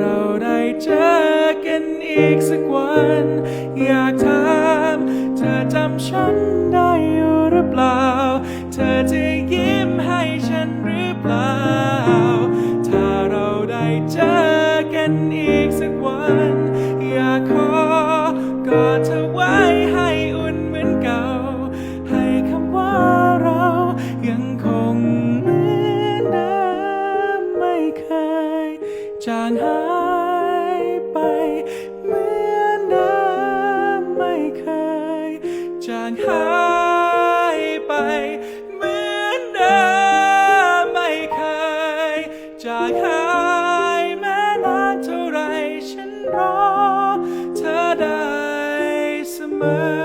เราได้เจอกันอีกสักวัน อยากถามเธอจำฉันได้อยู่หรือเปล่า เธอจะยิ้มให้ฉันหรือเปล่า ถ้าเราได้เจอกันอีกสักวัน จางหายไป เหมือนน้ำไม่เคย จางหายไป เหมือนน้ำไม่เคย จางหายแม้นานเท่าไรฉันรอ เธอได้เสมอ